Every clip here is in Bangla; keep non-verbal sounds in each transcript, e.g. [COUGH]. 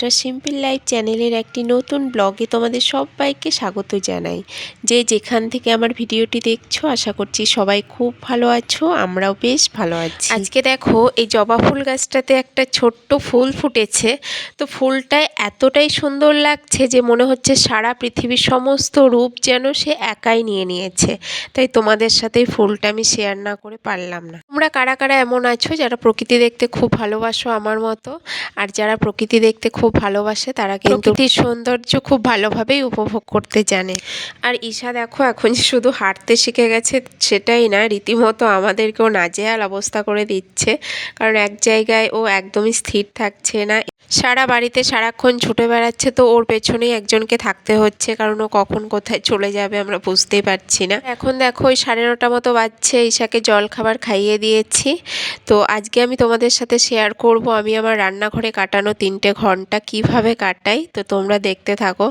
আলট্রা সিম্পল লাইফ চ্যানেলের একটি নতুন ব্লগে তোমাদের সবাইকে স্বাগত জানাই। যে যেখান থেকে আমার ভিডিওটি দেখছ, আশা করছি সবাই খুব ভালো আছো, আমরাও বেশ ভালো আছি। আজকে দেখো, এই জবা ফুল গাছটাতে একটা ছোট্ট ফুল ফুটেছে। তো ফুলটা এতটাই সুন্দর লাগছে যে মনে হচ্ছে সারা পৃথিবীর সমস্ত রূপ যেন সে একাই নিয়ে নিয়েছে। তাই তোমাদের সাথে ফুলটা আমি শেয়ার না করে পারলাম না। তোমরা কারা কারা এমন আছো যারা প্রকৃতি দেখতে খুব ভালোবাসো আমার মতো? আর যারা প্রকৃতি দেখতে খুব ভালোবাসে তারা কিন্তু প্রকৃতির সৌন্দর্য খুব ভালোভাবেই উপভোগ করতে জানে। আর ঈশা দেখো এখন যে শুধু হাঁটতে শিখে গেছে সেটাই না রীতিমতো আমাদেরকেও নাজেহাল অবস্থা করে দিচ্ছে। কারণ এক জায়গায় ও একদমই স্থির থাকছে না। সারা বাড়িতে সারাক্ষণ ছুটে বেড়াচ্ছে তো ওর পেছনেই একজনকে থাকতে হচ্ছে কারণ ও কখন কোথায় চলে যাবে আমরা বুঝতেই পারছি না। এখন দেখো ওই সাড়ে নটা মতো বাজছে ঈশাকে জল খাবার খাইয়ে দিয়েছি। তো আজকে আমি তোমাদের সাথে শেয়ার করব আমি আমার রান্নাঘরে কাটানো তিনটে ঘণ্টা কীভাবে কাটাই? তো তোমরা দেখতে থাকো।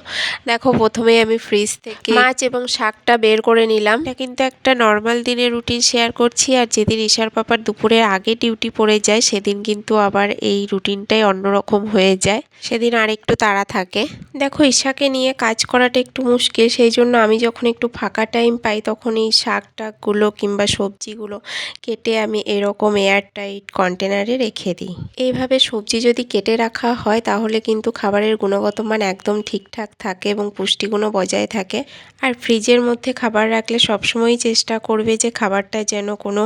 দেখো প্রথমে আমি ফ্রিজ থেকে মাছ এবং শাকটা বের করে নিলাম। এটা কিন্তু একটা নর্মাল দিনের রুটিন শেয়ার করছি। আর যেদিন ঈশার পাপার দুপুরের আগে ডিউটি পড়ে যায় সেদিন কিন্তু আবার এই রুটিনটাই অন্যরকম হয়ে যায়। সেদিন আর একটু তাড়া থাকে। দেখো ঈশাকে নিয়ে কাজ করাটা একটু মুশকিল। সেই জন্য আমি যখন একটু ফাঁকা টাইম পাই তখন এই শাক টাকগুলো কিংবা সবজিগুলো কেটে আমি এরকম এয়ার টাইট কন্টেনারে রেখে দিই। এইভাবে সবজি যদি কেটে রাখা হয় তাহলে কিন্তু খাবারের গুণগত মান একদম ঠিকঠাক থাকে এবং পুষ্টিগুণও বজায় থাকে। আর ফ্রিজের মধ্যে খাবার রাখলে সবসময়ই চেষ্টা করবে যে খাবারটা যেন কোনো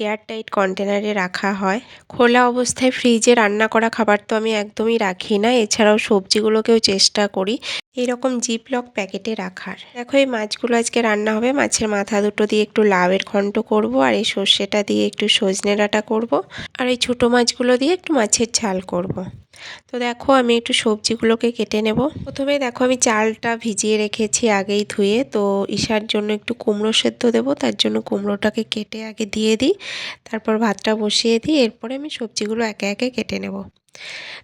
এয়ারটাইট কন্টেনারে রাখা হয়। খোলা অবস্থায় ফ্রিজে রান্না করা খাবার তো আমি একদমই রাখি না, এছাড়াও সবজিগুলোকেও চেষ্টা করি। এরকম জিপলক প্যাকেটে রাখার। দেখো, এই মাছগুলো আজকে রান্না হবে। মাছের মাথা দুটো দিয়ে একটু লাউয়ের ঘন্ট করব আর এই সর্ষেটা দিয়ে একটু সজনে ডাঁটা করব। আর এই ছোটো মাছগুলো দিয়ে একটু মাছের ঝাল করব। তো দেখো আমি একটু সবজিগুলোকে কেটে নেব। প্রথমে দেখো আমি চালটা ভিজিয়ে রেখেছি আগেই ধুয়ে। তো ঈশার জন্য একটু কুমড়ো সেদ্ধ দেবো, তার জন্য কুমড়োটাকে কেটে আগে দিয়ে দিই, তারপর ভাতটা বসিয়ে দিই, এরপরে আমি সবজিগুলো একে একে কেটে নেব।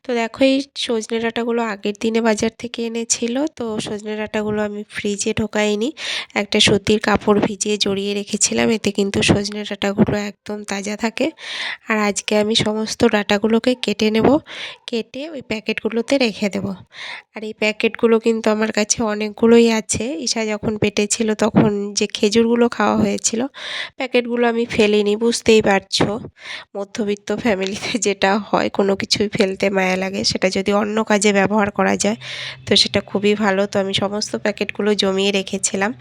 তো দেখো এই সজনে ডাঁটাগুলো আগের দিনে বাজার থেকে এনেছিল, তো সজনে ডাঁটাগুলো আমি ফ্রিজে ঢোকাইনি। একটা সুতির কাপড় ভিজিয়ে জড়িয়ে রেখেছিলাম, এতে কিন্তু সজনে ডাঁটাগুলো একদম তাজা থাকে। আর আজকে আমি সমস্ত ডাঁটাগুলোকে কেটে নেব। কেটে ওই প্যাকেটগুলোতে রেখে দেব। আর এই প্যাকেটগুলো কিন্তু আমার কাছে অনেকগুলোই আছে। ঈশা যখন পেটে ছিল তখন যে খেজুরগুলো খাওয়া হয়েছিল, প্যাকেটগুলো আমি ফেলিনি, বুঝতেই পারছ। মধ্যবিত্ত ফ্যামিলিতে [LAUGHS] যেটা হয়, কোনো কিছুই ফেলতে মায়া লাগে। সেটা যদি অন্য কাজে ব্যবহার করা যায়, তো সেটা খুবই ভালো। তো আমি সমস্ত প্যাকেটগুলো জমিয়ে রেখেছিলাম।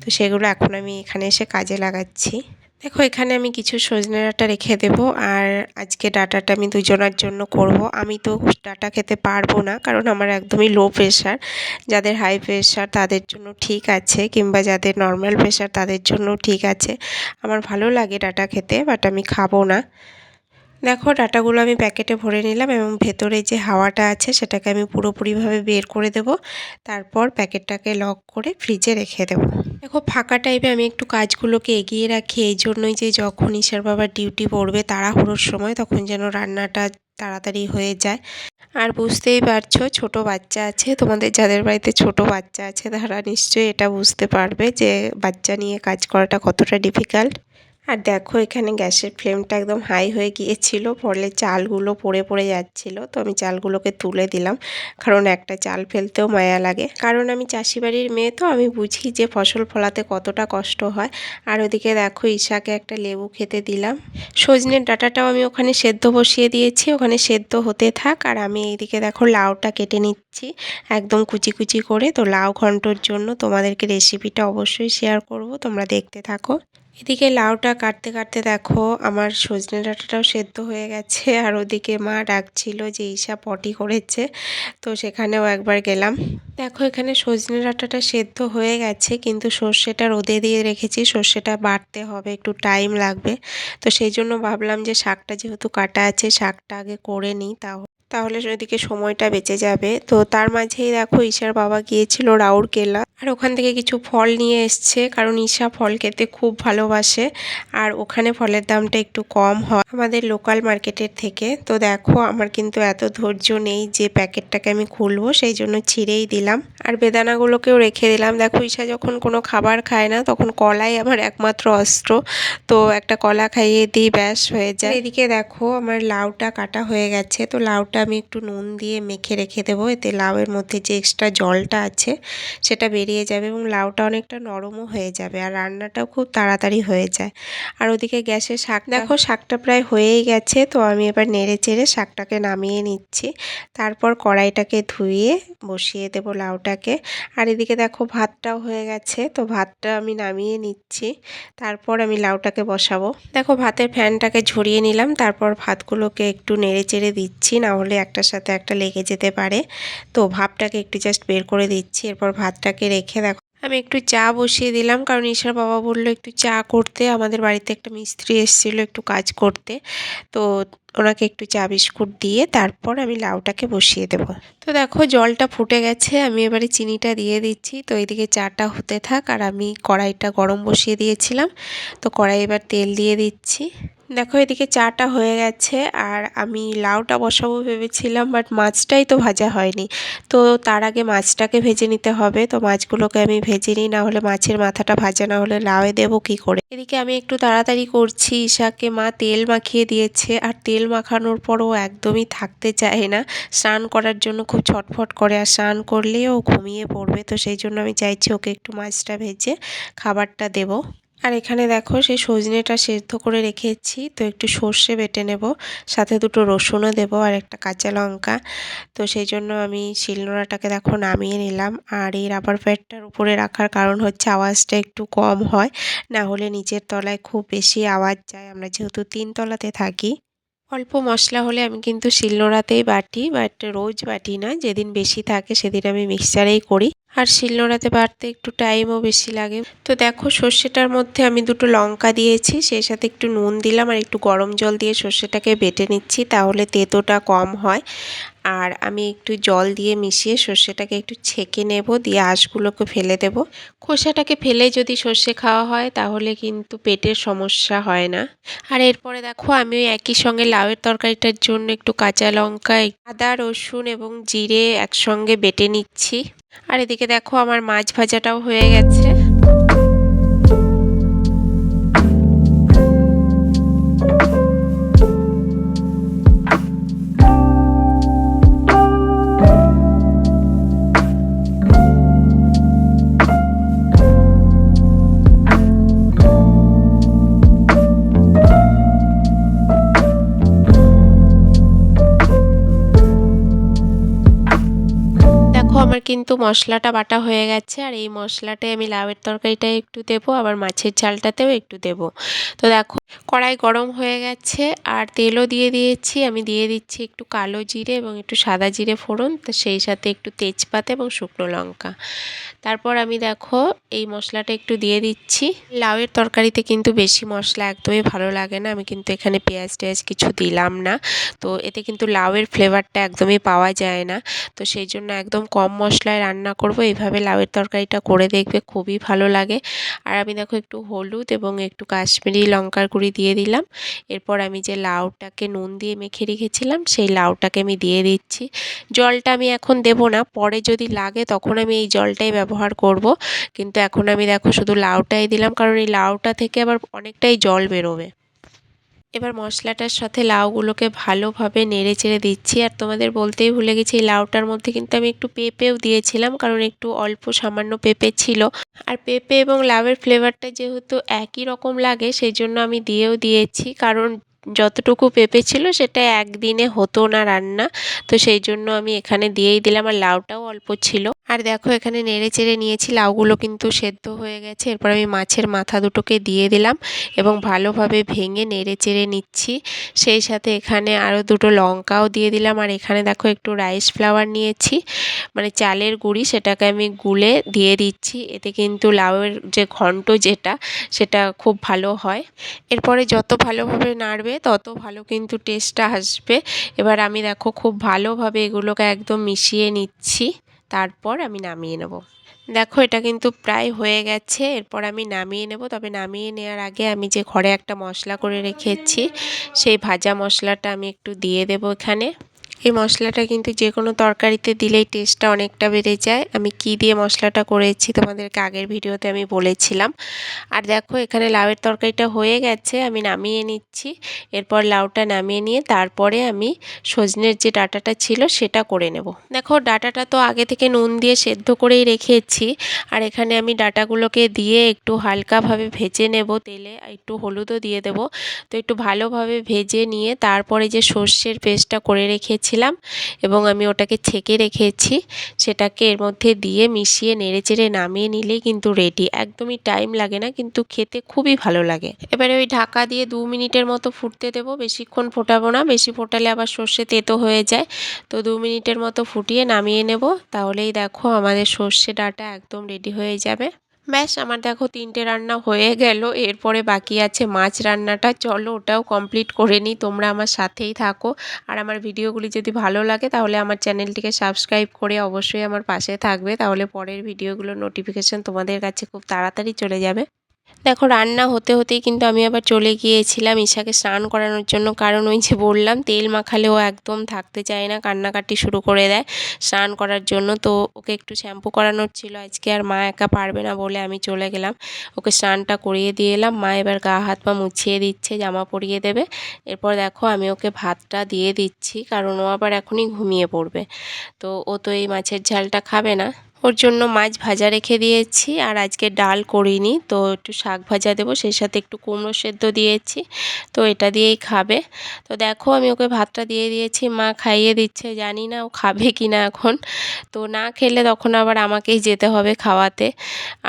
তো সেগুলো এখন আমি এখানে এসে কাজে লাগাচ্ছি। দেখো, এখানে আমি কিছু সজনে ডাটা রেখে দেব আর আজকে ডাটাটা আমি দুজনার জন্য করব। আমি তো ডাটা খেতে পারব না কারণ আমার একদমই লো প্রেশার যাদের হাই প্রেশার তাদের জন্য ঠিক আছে কিংবা যাদের নর্মাল প্রেশার তাদের জন্য ঠিক আছে। আমার ভালো লাগে ডাটা খেতে বাট আমি খাব না। দেখো, ডাটাগুলো আমি প্যাকেটে ভরে নিলাম এবং ভেতরে যে হাওয়াটা আছে সেটাকে আমি পুরোপুরিভাবে বের করে দেব। তারপর প্যাকেটটাকে লক করে ফ্রিজে রেখে দেব। দেখো, ফাঁকা টাইপে আমি একটু কাজগুলোকে এগিয়ে রাখি। এই জন্যই যে যখন ঈশার বাবার ডিউটি পড়বে তাড়াহুড়োর সময় তখন যেন রান্নাটা তাড়াতাড়ি হয়ে যায়। আর বুঝতেই পারছ, ছোট বাচ্চা আছে। তোমাদের যাদের বাড়িতে ছোট বাচ্চা আছে তারা নিশ্চয়ই এটা বুঝতে পারবে যে বাচ্চা নিয়ে কাজ করাটা কতটা ডিফিকাল্ট আর দেখো এখানে গ্যাসের ফ্লেমটা একদম হাই হয়ে গিয়েছিল। ফলে চালগুলো পড়ে পড়ে যাচ্ছিল। তো আমি চালগুলোকে তুলে দিলাম। কারণ একটা চাল ফেলতেও মায়া লাগে। কারণ আমি চাষি বাড়ির মেয়ে, তো আমি বুঝি যে ফসল ফলাতে কতটা কষ্ট হয়। আর ওদিকে দেখো ঈশাকে একটা লেবু খেতে দিলাম। সজনের ডাটাটাও আমি ওখানে সেদ্ধ বসিয়ে দিয়েছি। ওখানে সেদ্ধ হতে থাক। আর আমি এইদিকে দেখো লাউটা কেটে নিচ্ছি একদম কুচি কুচি করে। তো লাউ ঘন্টর জন্য তোমাদেরকে রেসিপিটা অবশ্যই শেয়ার করব। তোমরা দেখতে থাকো। এদিকে লাউটা কাটতে কাটতে দেখো, আমার সজনে ডাঁটাটাও সেদ্ধ হয়ে গেছে, আর ওদিকে মা ডাকছিল যে ঈশা পটি করেছে, তো সেখানেও একবার গেলাম। দেখো, এখানে সজনে ডাঁটাটা সেদ্ধ হয়ে গেছে, কিন্তু সর্ষেটা রোদে দিয়ে রেখেছি, সর্ষেটা বাড়তে হবে, একটু টাইম লাগবে। তো সেই জন্য ভাবলাম যে শাকটা যেহেতু কাটা আছে, শাকটা আগে করে নিই, তাহলে তাহলে ওইদিকে সময়টা বেঁচে যাবে। তো তার মাঝেই দেখো ঈশার বাবা গিয়েছিল রাউরকেলা আর ওখান থেকে কিছু ফল নিয়ে এসছে, কারণ ঈশা ফল খেতে খুব ভালোবাসে আর ওখানে ফলের দামটা একটু কম হয় আমাদের লোকাল মার্কেটের থেকে। তো দেখো, আমার কিন্তু এত ধৈর্য নেই যে প্যাকেটটাকে আমি খুলবো, সেই জন্য ছিঁড়েই দিলাম। আর বেদানাগুলোকেও রেখে দিলাম। দেখো, ঈশা যখন কোনো খাবার খায় না, তখন কলাই আমার একমাত্র অস্ত্র। তো একটা কলা খাইয়ে দিই, ব্যাস হয়ে যায়। এদিকে দেখো, আমার লাউটা কাটা হয়ে গেছে। তো লাউটা লাউটা আমি একটু নুন দিয়ে মেখে রেখে দেবো। এতে লাউয়ের মধ্যে যে এক্সট্রা জলটা আছে সেটা বেরিয়ে যাবে এবং লাউটা অনেকটা নরমও হয়ে যাবে আর রান্নাটাও খুব তাড়াতাড়ি হয়ে যায়। আর ওদিকে গ্যাসে শাক দেখো শাকটা প্রায় হয়েই গেছে তো আমি এবার নেড়ে চেড়ে শাকটাকে নামিয়ে নিচ্ছি। তারপর কড়াইটাকে ধুয়ে বসিয়ে দেবো লাউটাকে। আর এদিকে দেখো ভাতটাও হয়ে গেছে তো ভাতটা আমি নামিয়ে নিচ্ছি। তারপর আমি লাউটাকে বসাবো। দেখো ভাতের ফ্যানটাকে ঝরিয়ে নিলাম তারপর ভাতগুলোকে একটু নেড়ে চেড়ে দিচ্ছি না হলে একটার সাথে একটা লেগে যেতে পারে। তো ভাবটাকে একটু জাস্ট বের করে দিচ্ছি, এরপর ভাতটাকে রেখে দেখো। আমি একটু চা বসিয়ে দিলাম, কারণ ঈশার বাবা বলল একটু চা করতে। আমাদের বাড়িতে একটা মিস্ত্রি এসেছিল একটু কাজ করতে। তো ওনাকে একটু চা বিস্কুট দিয়ে তারপর আমি লাউটাকে বসিয়ে দেব। তো দেখো জলটা ফুটে গেছে, আমি এবারে চিনিটা দিয়ে দিচ্ছি। তো এইদিকে চাটা হতে থাক, আর আমি কড়াইটা গরম বসিয়ে দিয়েছিলাম। তো কড়াই এবার তেল দিয়ে দিচ্ছি। দেখো, এদিকে চাটা হয়ে গেছে আর আমি লাউটা বসাবো ভেবেছিলাম বাট মাছটাই তো ভাজা হয়নি। তো তার আগে মাছটাকে ভেজে নিতে হবে। তো মাছগুলোকে আমি ভেজে নিই, না হলে মাছের মাথাটা ভাজা, না হলে লাউয়ে দেবো কি করে। এদিকে আমি একটু তাড়াতাড়ি করছি। ঈশাকে মা তেল মাখিয়ে দিয়েছে আর তেল মাখানোর পরও একদমই থাকতে চায় না। স্নান করার জন্য খুব ছটফট করে আর স্নান করলেও ঘুমিয়ে পড়বে। তো সেই জন্য আমি চাইছি ওকে একটু মাছটা ভেজে খাবারটা দেবো। আর এখানে দেখো সেই সজনেটা সেদ্ধ করে রেখেছি, তো একটু সর্ষে বেটে নেব, সাথে দুটো রসুনও দেব আর একটা কাঁচা লঙ্কা। তো সেই জন্য আমি শিলনোড়াটাকে দেখো নামিয়ে নিলাম আর এই রাবার প্যাডটার উপরে রাখার কারণ হচ্ছে আওয়াজটা একটু কম হয়, না হলে নিচের তলায় খুব বেশি আওয়াজ যায়। আমরা যেহেতু তিন তলাতে থাকি, অল্প মশলা হলে আমি কিন্তু শিলনোড়াতেই বাটি, বাট রোজ বাটি না যেদিন বেশি থাকে সেদিন আমি মিক্সচারেই করি। আর শিলনোড়াতে বাড়তে একটু টাইমও বেশি লাগে। তো দেখো সর্ষেটার মধ্যে আমি দুটো লঙ্কা দিয়েছি, সেই সাথে একটু নুন দিলাম আর একটু গরম জল দিয়ে সর্ষেটাকে বেটে নিচ্ছি, তাহলে তেতোটা কম হয়। আর আমি একটু জল দিয়ে মিশিয়ে সর্ষেটাকে একটু ছেঁকে নেব, দিয়ে আঁশগুলোকে ফেলে দেব। খোসাটাকে ফেলে যদি সর্ষে খাওয়া হয়, তাহলে কিন্তু পেটের সমস্যা হয় না। আর এরপরে দেখো আমি ওই একই সঙ্গে লাউয়ের তরকারিটার জন্য একটু কাঁচা লঙ্কা, আদা, রসুন এবং জিরে একসঙ্গে বেটে নিচ্ছি। আর এদিকে দেখো আমার মাছ ভাজাটাও হয়ে গেছে। কিন্তু মশলাটা বাটা হয়ে গেছে আর এই মশলাটাই আমি লাউয়ের তরকারিটায় একটু দেবো, আবার মাছের ঝালটাতেও একটু দেবো। তো দেখো, কড়াই গরম হয়ে গেছে আর তেলও দিয়ে দিয়েছি। আমি দিয়ে দিচ্ছি একটু কালো জিরে এবং একটু সাদা জিরে ফোড়ন, তো সেই সাথে একটু তেজপাতা এবং শুকনো লঙ্কা। তারপর আমি দেখো, এই মশলাটা একটু দিয়ে দিচ্ছি। লাউয়ের তরকারিতে কিন্তু বেশি মশলা একদমই ভালো লাগে না। আমি কিন্তু এখানে পেঁয়াজ টেয়াজ কিছু দিলাম না। তো এতে কিন্তু লাউয়ের ফ্লেভারটা একদমই পাওয়া যায় না। তো সেই জন্য একদম কম মশলায় রান্না করব। এইভাবে লাউয়ের তরকারিটা করে দেখবে খুবই ভালো লাগে। আর আমি দেখো একটু হলুদ এবং একটু কাশ্মীরি লঙ্কার গুঁড়ি দিয়ে দিলাম। এরপর আমি যে লাউটাকে নুন দিয়ে মেখে রেখেছিলাম, সেই লাউটাকে আমি দিয়ে দিচ্ছি। জলটা আমি এখন দেব না, পরে যদি লাগে তখন আমি এই জলটাই ব্যবহার করব। কিন্তু এখন আমি দেখো শুধু লাউটাই দিলাম, কারণ এই লাউটা থেকে আবার অনেকটাই জল বেরোবে। এবার মশলাটার সাথে লাউগুলোকে ভালোভাবে নেড়ে চেড়ে দিচ্ছি। আর তোমাদের বলতেই ভুলে গেছি, এই লাউটার মধ্যে কিন্তু আমি একটু পেঁপেও দিয়েছিলাম, কারণ একটু অল্প সামান্য পেঁপে ছিল। আর পেঁপে এবং লাউয়ের ফ্লেভারটা যেহেতু একই রকম লাগে সেই জন্য আমি দিয়েও দিয়েছি। কারণ যতটুকু পেঁপে ছিল, সেটা একদিনে হতো না রান্না। তো সেই জন্য আমি এখানে দিয়েই দিলাম, আর লাউটাও অল্প ছিল। আর দেখো, এখানে নেড়ে চেড়ে নিয়েছি, লাউগুলো কিন্তু সেদ্ধ হয়ে গেছে। এরপর আমি মাছের মাথা দুটোকে দিয়ে দিলাম এবং ভালোভাবে ভেঙে নেড়ে চেড়ে নিচ্ছি। সেই সাথে এখানে আরও দুটো লঙ্কাও দিয়ে দিলাম। আর এখানে দেখো, একটু রাইস ফ্লাওয়ার নিয়েছি। মানে চালের গুঁড়ি, সেটাকে আমি গুলে দিয়ে দিচ্ছি। এতে কিন্তু লাউয়ের যে ঘন্ট যেটা, সেটা খুব ভালো হয়। এরপরে যত ভালোভাবে নাড়বে, তত ভালো কিন্তু টেস্টটা আসবে। এবার আমি দেখো, খুব ভালোভাবে এগুলোকে একদম মিশিয়ে নিচ্ছি। তারপর আমি নামিয়ে নেব। দেখো, এটা কিন্তু প্রায় হয়ে গেছে। এরপর আমি নামিয়ে নেব। তবে নামিয়ে নেওয়ার আগে আমি যে ঘরে একটা মশলা করে রেখেছি, সেই ভাজা মশলাটা আমি একটু দিয়ে দেব এখানে। এই মশলাটা কিন্তু যে কোনো তরকারিতে দিলেই টেস্টটা অনেকটা বেড়ে যায়। আমি কি দিয়ে মশলাটা করেছি তোমাদেরকে আগের ভিডিওতে আমি বলেছিলাম। আর দেখো, এখানে লাউয়ের তরকারিটা হয়ে গেছে, আমি নামিয়ে নিচ্ছি। এরপর লাউটা নামিয়ে নিয়ে তারপরে আমি সজনের যে ডাটাটা ছিল সেটা করে নেব। দেখো, ডাটাটা তো আগে থেকে নুন দিয়ে সেদ্ধ করেই রেখেছি। আর এখানে আমি ডাটাগুলোকে দিয়ে একটু হালকাভাবে ভেজে নেব তেলে। একটু হলুদও দিয়ে দেব। তো একটু ভালোভাবে ভেজে নিয়ে তারপরে যে সর্ষের পেস্টটা করে রেখেছিলাম এবং আমি ওটাকে ছেঁকে রেখেছি। সেটাকে এর মধ্যে দিয়ে মিশিয়ে নেড়ে চেড়ে নামিয়ে নিলেই কিন্তু রেডি একদমই টাইম লাগে না, কিন্তু খেতে খুবই ভালো লাগে। এবারে ওই ঢাকা দিয়ে দু মিনিটের মতো ফুটতে দেবো। বেশিক্ষণ ফোটাবো না, বেশি ফোটালে আবার সর্ষে তেতো হয়ে যায়। তো দু মিনিটের মতো ফুটিয়ে নামিয়ে নেব। তাহলেই দেখো আমাদের সর্ষে ডাটা একদম রেডি হয়ে যাবে। ব্যাস, আমার দেখো তিনটে রান্না হয়ে গেল। এরপরে বাকি আছে মাছ রান্নাটা। চলো, ওটাও কমপ্লিট করে নিই। তোমরা আমার সাথেই থাকো। আর আমার ভিডিওগুলি যদি ভালো লাগে, তাহলে আমার চ্যানেলটিকে সাবস্ক্রাইব করে অবশ্যই আমার পাশে থাকবে। তাহলে পরের ভিডিওগুলোর নোটিফিকেশান তোমাদের কাছে খুব তাড়াতাড়ি চলে যাবে। দেখো, রান্না হতে হতেই কিন্তু আমি আবার চলে গিয়েছিলাম ঈশাকে স্নান করানোর জন্য। কারণ ওই যে বললাম, তেল মাখালে ও একদম থাকতে চায় না, কান্নাকাটি শুরু করে দেয় স্নান করার জন্য। তো ওকে একটু শ্যাম্পু করানোর ছিল, আজকে আর মা একা পারবে না বলে আমি চলে গেলাম। ওকে স্নানটা করিয়ে দিয়ে এলাম, মা এবার গা হাত পা মুছিয়ে দিচ্ছে, জামা পরিয়ে দেবে। এরপর দেখো, আমি ওকে ভাতটা দিয়ে দিচ্ছি, কারণ ও আবার এখনই ঘুমিয়ে পড়বে। তো ও তো এই মাছের ঝালটা খাবে না। ওর জন্য মাছ ভাজা রেখে দিয়েছি আর আজকে ডাল করিনি, তো একটু শাক ভাজা দেবো, সেই সাথে একটু কুমড়ো সেদ্ধ দিয়েছি, তো এটা দিয়েই খাবে। তো দেখো আমি ওকে ভাতটা দিয়ে দিয়েছি, মা খাইয়ে দিচ্ছে, জানি না ও খাবে কি না এখন। তো না খেলে তখন আবার আমাকেই যেতে হবে খাওয়াতে।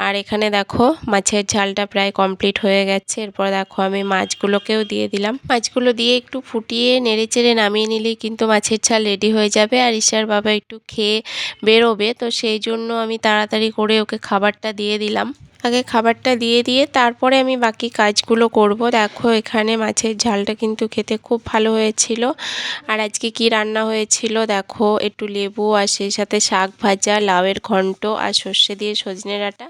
আর এখানে দেখো মাছের ঝালটা প্রায় কমপ্লিট হয়ে গেছে, এরপর দেখো আমি মাছগুলোকেও দিয়ে দিলাম। মাছগুলো দিয়ে একটু ফুটিয়ে নেড়ে চেড়ে নামিয়ে নিলেই কিন্তু মাছের ঝাল রেডি হয়ে যাবে। আর ঈশার বাবা একটু খেয়ে বেরোবে, তো সেই জন্য আমি তাড়াতাড়ি করে ওকে খাবারটা দিয়ে দিলাম। আগে খাবারটা দিয়ে দিয়ে তারপরে আমি বাকি কাজগুলো করব। দেখো এখানে মাছের ঝালটা কিন্তু খেতে খুব ভালো হয়েছিল। আর আজকে কি রান্না হয়েছিল? দেখো একটু লেবু আর সেই সাথে শাক ভাজা, লাউয়ের ঘন্ট আর সর্ষে দিয়ে সজনে ডাঁটা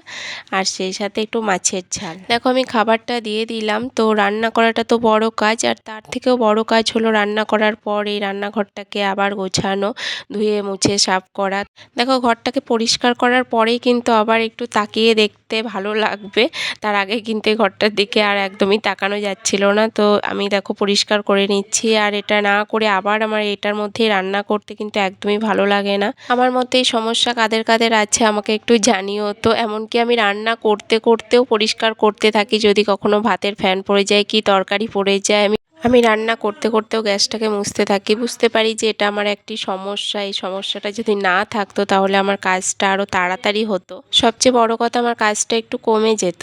আর সেই সাথে একটু মাছের ঝাল। দেখো আমি খাবারটা দিয়ে দিলাম। তো রান্না করাটা তো বড় কাজ আর তার থেকেও বড় কাজ হলো রান্না করার পর এই রান্নাঘরটাকে আবার গোছানো, ধুয়ে মুছে, সাফ করা। দেখো ঘরটাকে পরিষ্কার করার পরেই কিন্তু আবার একটু তাকিয়ে দেখতে ভালো ভালো লাগবে। তার আগে কিন্তু এই ঘরটার দিকে আর একদমই তাকানো যাচ্ছিল না। তো আমি দেখো পরিষ্কার করে নিচ্ছি। আর এটা না করে আবার আমার এটার মধ্যেই রান্না করতে কিন্তু একদমই ভালো লাগে না। আমার মতে এই সমস্যা কাদের কাদের আছে আমাকে একটু জানিও। তো এমনকি আমি রান্না করতে, করতেও পরিষ্কার করতে থাকি। যদি কখনো ভাতের ফ্যান পড়ে যায় কি তরকারি পড়ে যায়, আমি আমি রান্না করতে করতেও গ্যাসটাকে মুছতে থাকি। বুঝতে পারি যে এটা আমার একটি সমস্যা। এই সমস্যাটা যদি না থাকতো তাহলে আমার কাজটা আরও তাড়াতাড়ি হতো। সবচেয়ে বড় কথা আমার কাজটা একটু কমে যেত।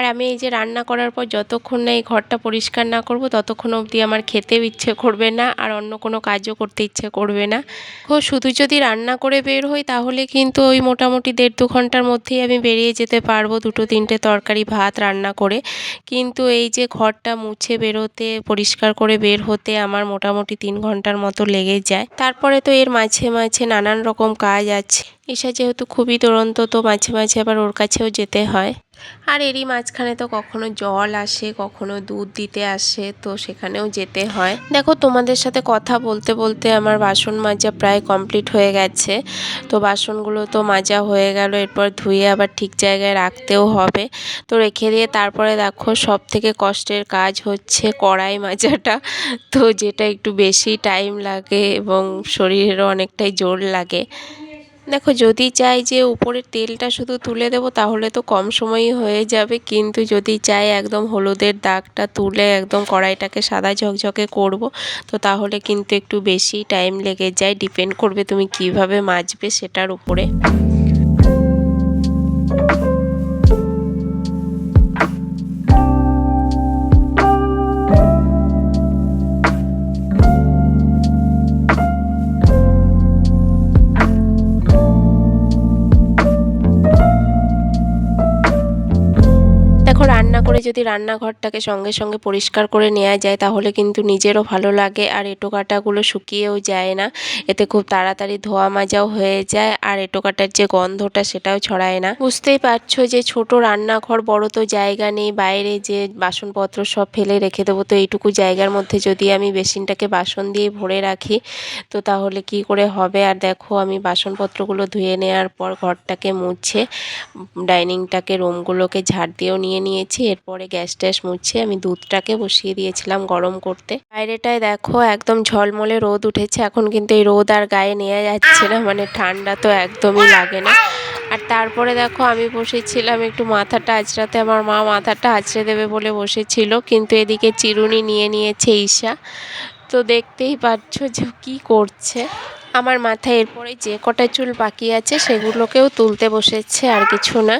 আর আমি এই যে রান্না করার পর যতক্ষণ না এই ঘরটা পরিষ্কার না করব, ততক্ষণ অবধি আমার খেতেও ইচ্ছে করবে না আর অন্য কোনো কাজও করতে ইচ্ছে করবে না। ও শুধু যদি রান্না করে বের হই, তাহলে কিন্তু ওই মোটামুটি দেড় দু ঘণ্টার মধ্যেই আমি বেরিয়ে যেতে পারব দুটো তিনটে তরকারি, ভাত রান্না করে। কিন্তু এই যে ঘরটা মুছে বেরোতে, পরিষ্কার করে বের হতে আমার মোটামুটি তিন ঘণ্টার মতো লেগে যায়। তারপরে তো এর মাঝে মাঝে নানান রকম কাজ আছে। ঈশা যেহেতু খুবই দুরন্ত, তো মাঝে মাঝে আবার ওর কাছেও যেতে হয়। আর এরই মাঝখানে তো কখনো জল আসে, কখনো দুধ দিতে আসে, তো সেখানেও যেতে হয়। দেখো, তোমাদের সাথে কথা বলতে বলতে আমার বাসন মাজা প্রায় কমপ্লিট হয়ে গেছে। তো বাসনগুলো তো মাজা হয়ে গেল, এরপর ধুয়ে আবার ঠিক জায়গায় রাখতেও হবে। তো রেখে দিয়ে তারপরে দেখো সব থেকে কষ্টের কাজ হচ্ছে কড়াই মাজাটা। তো যেটা একটু বেশি টাইম লাগে এবং শরীরেরও অনেকটাই জোর লাগে। দেখো, যদি চাই যে উপরের তেলটা শুধু তুলে দেব, তাহলে তো কম সময়ই হয়ে যাবে। কিন্তু যদি চাই একদম হলুদের দাগটা তুলে একদম কড়াইটাকে সাদা ঝকঝকে করব, তো তাহলে কিন্তু একটু বেশি টাইম লেগে যায়। ডিপেন্ড করবে তুমি কীভাবে মাজবে সেটার উপরে। করে যদি রান্নাঘরটাকে সঙ্গে সঙ্গে পরিষ্কার করে নেওয়া যায়, তাহলে কিন্তু নিজেরও ভালো লাগে। আর এঁটো কাটাগুলো শুকিয়েও যায় না। এতে খুব তাড়াতাড়ি ধোয়া মাজাও হয়ে যায়। আর এটো কাটার যে গন্ধটা, সেটাও ছড়ায় না। বুঝতেই পারছ যে ছোট রান্নাঘর, বড় তো জায়গা নেই। বাইরে যে বাসনপত্র সব ফেলে রেখে দেবো, তো এইটুকু জায়গার মধ্যে যদি আমি বেসিনটাকে বাসন দিয়ে ভরে রাখি, তো তাহলে কি করে হবে? আর দেখো, আমি বাসনপত্রগুলো ধুয়ে নেওয়ার পর ঘরটাকে মুছে ডাইনিংটাকে, রুমগুলোকে ঝাড় দিয়েও নিয়ে নিয়েছি। এরপরে গ্যাস ট্যাস মুছে আমি দুধটাকে বসিয়ে দিয়েছিলাম গরম করতে। বাইরেটায় দেখো একদম ঝলমলে রোদ উঠেছে, এখন কিন্তু এই রোদ আর গায়ে নেওয়া যাচ্ছে না মানে ঠান্ডা তো একদমই লাগে না। আর তারপরে দেখো আমি বসেছিলাম একটু মাথাটা আঁচড়াতে, আমার মা মাথাটা আঁচড়ে দেবে বলে বসেছিল, কিন্তু এদিকে চিরুনি নিয়ে নিয়েছে ঈশা। তো দেখতেই পাচ্ছ যে কি করছে। আমার মাথায় এরপরে যে কটা চুল বাকি আছে সেগুলোকেও তুলতে বসেছে, আর কিছু না।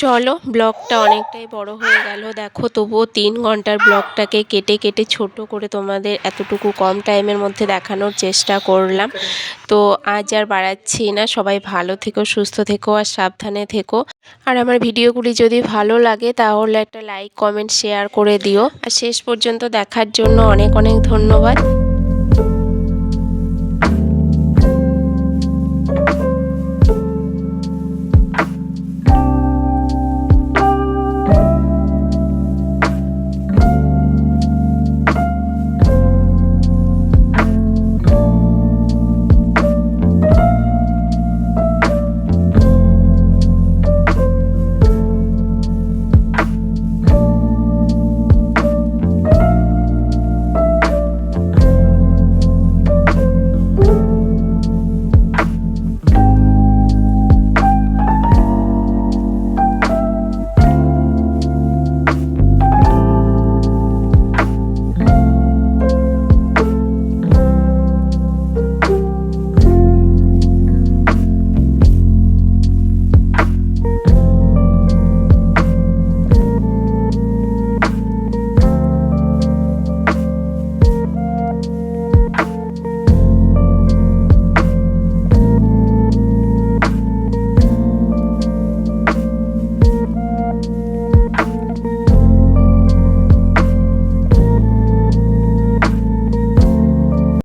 চলো ব্লগটা অনেকটাই বড় হয়ে গেল। দেখো, তবুও তিন ঘণ্টার ব্লগটাকে কেটে কেটে ছোট করে তোমাদের এতটুকু কম টাইমের মধ্যে দেখানোর চেষ্টা করলাম। তো আজ আর বাড়াচ্ছি না। সবাই ভালো থেকো, সুস্থ থেকো আর সাবধানে থেকো। আর আমার ভিডিওগুলি যদি ভালো লাগে, তাহলে একটা লাইক, কমেন্ট, শেয়ার করে দিও। আর শেষ পর্যন্ত দেখার জন্য অনেক অনেক ধন্যবাদ।